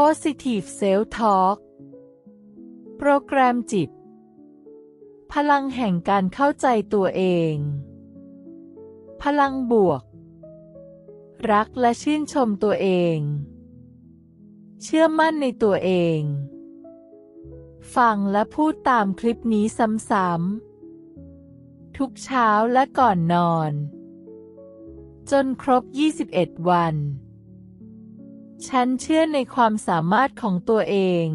Positive Self Talk โปรแกรมจิต พลังแห่งการเข้าใจตัวเอง พลังบวก รักและชื่นชมตัวเอง เชื่อมั่นในตัวเอง ฟังและพูดตามคลิปนี้ซ้ำๆ ทุกเช้าและก่อนนอน จนครบ 21 วัน ฉันเชื่อในความสามารถของตัวเอง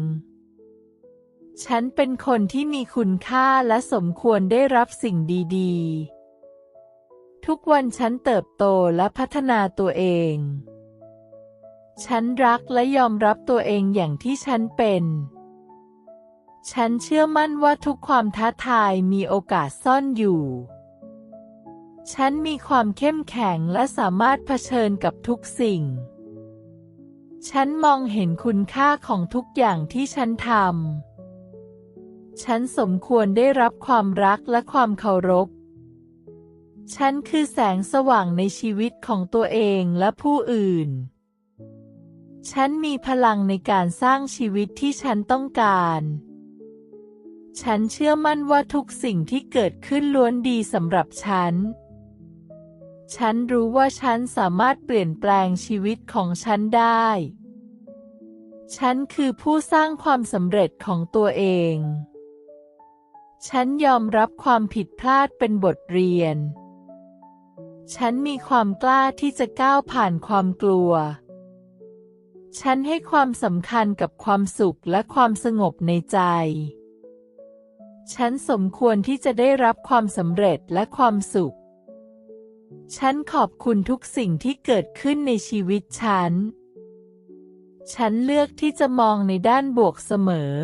ฉันเป็นคนที่มีคุณค่าและสมควรได้รับสิ่งดีๆ ทุกวันฉันเติบโตและพัฒนาตัวเอง ฉันรักและยอมรับตัวเองอย่างที่ฉันเป็น ฉันเชื่อมั่นว่าทุกความท้าทายมีโอกาสซ่อนอยู่ฉันมีความเข้มแข็งและสามารถเผชิญกับทุกสิ่ง ฉันมองเห็นคุณค่าของทุกอย่างที่ฉันทำ ฉันสมควรได้รับความรักและความเคารพ ฉันคือแสงสว่างในชีวิตของตัวเองและผู้อื่น ฉันมีพลังในการสร้างชีวิตที่ฉันต้องการ ฉันเชื่อมั่นว่าทุกสิ่งที่เกิดขึ้นล้วนดีสำหรับฉัน ฉันรู้ว่าฉันสามารถเปลี่ยนแปลงชีวิตของฉันได้ ฉันคือผู้สร้างความสำเร็จของตัวเอง ฉันยอมรับความผิดพลาดเป็นบทเรียน ฉันมีความกล้าที่จะก้าวผ่านความกลัว ฉันให้ความสำคัญกับความสุขและความสงบในใจ ฉันสมควรที่จะได้รับความสำเร็จและความสุข ฉันขอบคุณทุกสิ่งที่เกิดขึ้นในชีวิตฉัน ฉันเลือกที่จะมองในด้านบวกเสมอ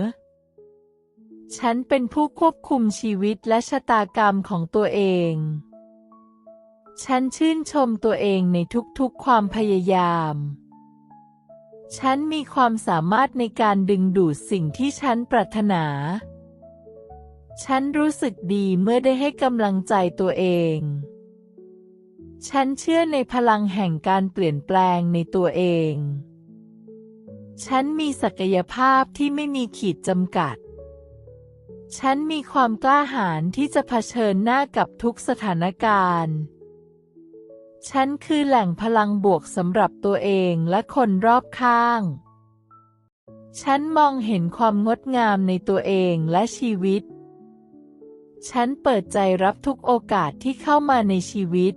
ฉันเป็นผู้ควบคุมชีวิตและชะตากรรมของตัวเอง ฉันชื่นชมตัวเองในทุกๆความพยายาม ฉันมีความสามารถในการดึงดูดสิ่งที่ฉันปรารถนา ฉันรู้สึกดีเมื่อได้ให้กำลังใจตัวเอง ฉันเชื่อในพลังแห่งการเปลี่ยนแปลงในตัวเอง ฉันมีศักยภาพที่ไม่มีขีดจำกัด ฉันมีความกล้าหาญที่จะเผชิญหน้ากับทุกสถานการณ์ ฉันคือแหล่งพลังบวกสำหรับตัวเองและคนรอบข้าง ฉันมองเห็นความงดงามในตัวเองและชีวิต ฉันเปิดใจรับทุกโอกาสที่เข้ามาในชีวิต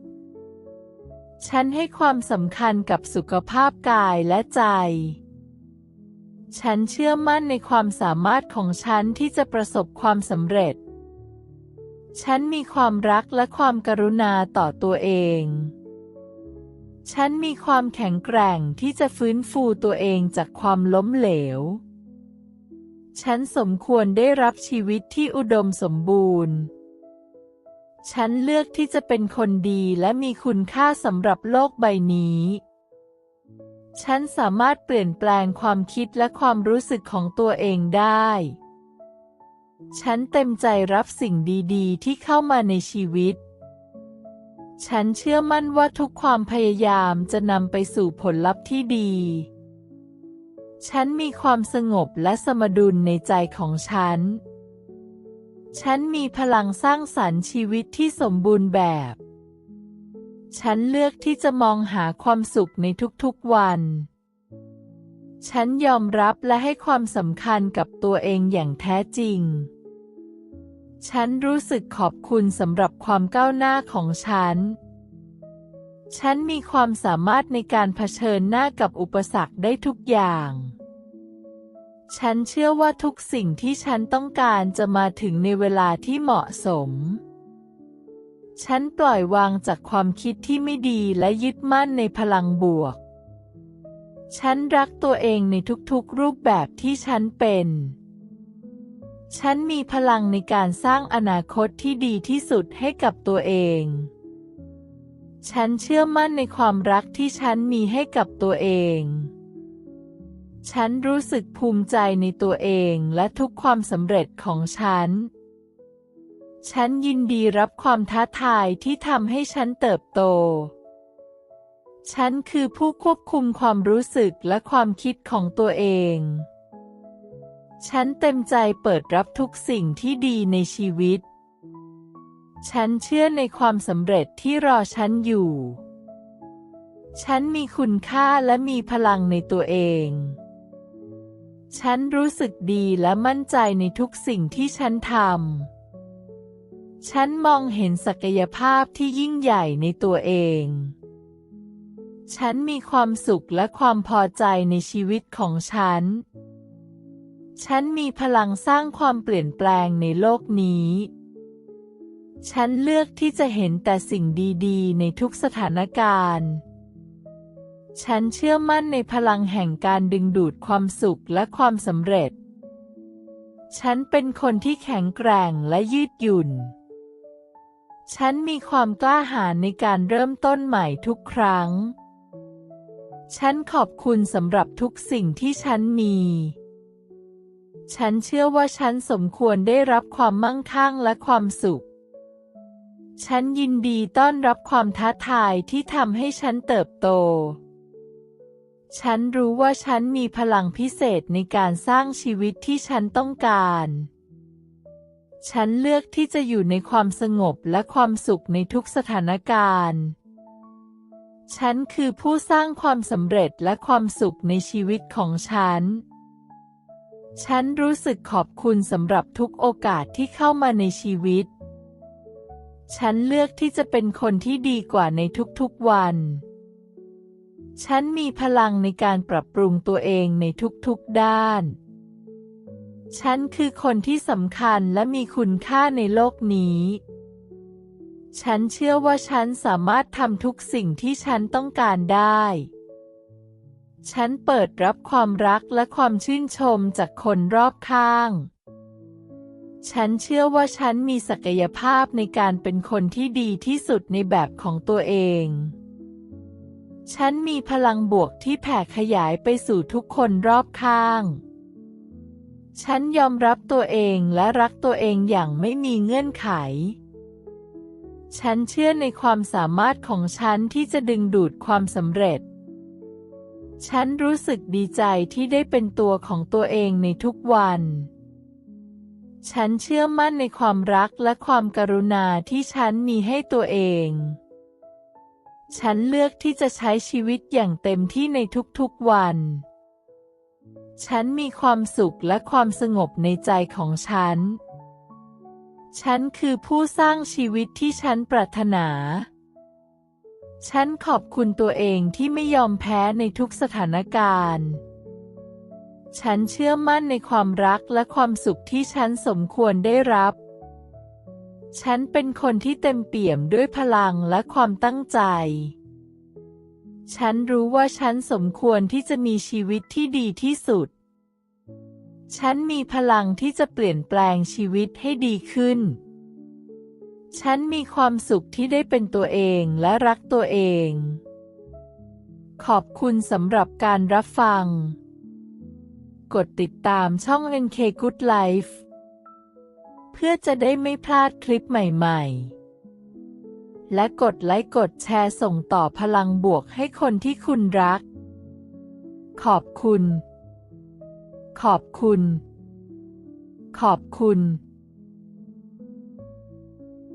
ฉันให้ความสำคัญกับสุขภาพกายและใจ ฉันเชื่อมั่นในความสามารถของฉันที่จะประสบความสำเร็จ ฉันมีความรักและความกรุณาต่อตัวเอง ฉันมีความแข็งแกร่งที่จะฟื้นฟูตัวเองจากความล้มเหลว ฉันสมควรได้รับชีวิตที่อุดมสมบูรณ์ ฉันเลือกที่จะเป็นคนดีและมีคุณค่าสำหรับโลกใบนี้ ฉันสามารถเปลี่ยนแปลงความคิดและความรู้สึกของตัวเองได้ ฉันเต็มใจรับสิ่งดีๆ ที่เข้ามาในชีวิต ฉันเชื่อมั่นว่าทุกความพยายามจะนำไปสู่ผลลัพธ์ที่ดี ฉันมีความสงบและสมดุลในใจของฉัน ฉันมีพลังสร้างสรรค์ชีวิตที่สมบูรณ์แบบ ฉันเลือกที่จะมองหาความสุขในทุกๆวัน ฉันยอมรับและให้ความสำคัญกับตัวเองอย่างแท้จริง ฉันรู้สึกขอบคุณสำหรับความก้าวหน้าของฉัน ฉันมีความสามารถในการเผชิญหน้ากับอุปสรรคได้ทุกอย่าง ฉันเชื่อว่าทุกสิ่งที่ฉันต้องการจะมาถึงในเวลาที่เหมาะสม ฉันปล่อยวางจากความคิดที่ไม่ดีและยึดมั่นในพลังบวก ฉันรักตัวเองในทุกๆรูปแบบที่ฉันเป็น ฉันมีพลังในการสร้างอนาคตที่ดีที่สุดให้กับตัวเอง ฉันเชื่อมั่นในความรักที่ฉันมีให้กับตัวเอง ฉันรู้สึกภูมิใจในตัวเองและทุกความสำเร็จของฉัน ฉันยินดีรับความท้าทายที่ทำให้ฉันเติบโต ฉันคือผู้ควบคุมความรู้สึกและความคิดของตัวเอง ฉันเต็มใจเปิดรับทุกสิ่งที่ดีในชีวิต ฉันเชื่อในความสำเร็จที่รอฉันอยู่ฉันมีคุณค่าและมีพลังในตัวเอง ฉันรู้สึกดีและมั่นใจในทุกสิ่งที่ฉันทำ ฉันมองเห็นศักยภาพที่ยิ่งใหญ่ในตัวเอง ฉันมีความสุขและความพอใจในชีวิตของฉัน ฉันมีพลังสร้างความเปลี่ยนแปลงในโลกนี้ ฉันเลือกที่จะเห็นแต่สิ่งดี ๆ ในทุกสถานการณ์ ฉันเชื่อมั่นในพลังแห่งการดึงดูดความสุขและความสำเร็จ ฉันเป็นคนที่แข็งแกร่งและยืดหยุ่น ฉันมีความกล้าหาญในการเริ่มต้นใหม่ทุกครั้ง ฉันขอบคุณสำหรับทุกสิ่งที่ฉันมี ฉันเชื่อว่าฉันสมควรได้รับความมั่งคั่งและความสุขฉันยินดีต้อนรับความท้าทายที่ทำให้ฉันเติบโต ฉันรู้ว่าฉันมีพลังพิเศษในการสร้างชีวิตที่ฉันต้องการ ฉันเลือกที่จะอยู่ในความสงบและความสุขในทุกสถานการณ์ ฉันคือผู้สร้างความสำเร็จและความสุขในชีวิตของฉัน ฉันรู้สึกขอบคุณสำหรับทุกโอกาสที่เข้ามาในชีวิต ฉันเลือกที่จะเป็นคนที่ดีกว่าในทุกๆวัน ฉันมีพลังในการปรับปรุงตัวเองในทุกๆด้าน ฉันคือคนที่สำคัญและมีคุณค่าในโลกนี้ ฉันเชื่อว่าฉันสามารถทำทุกสิ่งที่ฉันต้องการได้ ฉันเปิดรับความรักและความชื่นชมจากคนรอบข้าง ฉันเชื่อว่าฉันมีศักยภาพในการเป็นคนที่ดีที่สุดในแบบของตัวเอง ฉันมีพลังบวกที่แผ่ขยายไปสู่ทุกคนรอบข้าง ฉันยอมรับตัวเองและรักตัวเองอย่างไม่มีเงื่อนไข ฉันเชื่อในความสามารถของฉันที่จะดึงดูดความสำเร็จ ฉันรู้สึกดีใจที่ได้เป็นตัวของตัวเองในทุกวัน ฉันเชื่อมั่นในความรักและความกรุณาที่ฉันมีให้ตัวเอง ฉันเลือกที่จะใช้ชีวิตอย่างเต็มที่ในทุกๆวัน ฉันมีความสุขและความสงบในใจของฉัน ฉันคือผู้สร้างชีวิตที่ฉันปรารถนา ฉันขอบคุณตัวเองที่ไม่ยอมแพ้ในทุกสถานการณ์ ฉันเชื่อมั่นในความรักและความสุขที่ฉันสมควรได้รับ ฉันเป็นคนที่เต็มเปี่ยมด้วยพลังและความตั้งใจ ฉันรู้ว่าฉันสมควรที่จะมีชีวิตที่ดีที่สุด ฉันมีพลังที่จะเปลี่ยนแปลงชีวิตให้ดีขึ้น ฉันมีความสุขที่ได้เป็นตัวเองและรักตัวเอง ขอบคุณสำหรับการรับฟัง กดติดตามช่อง NK Good Life พื่อจะได้ไม่พลาดคลิปใหม่ๆ และกดไลค์กดแชร์ส่งต่อพลังบวกให้คนที่คุณรัก ขอบคุณ ขอบคุณ ขอบคุณ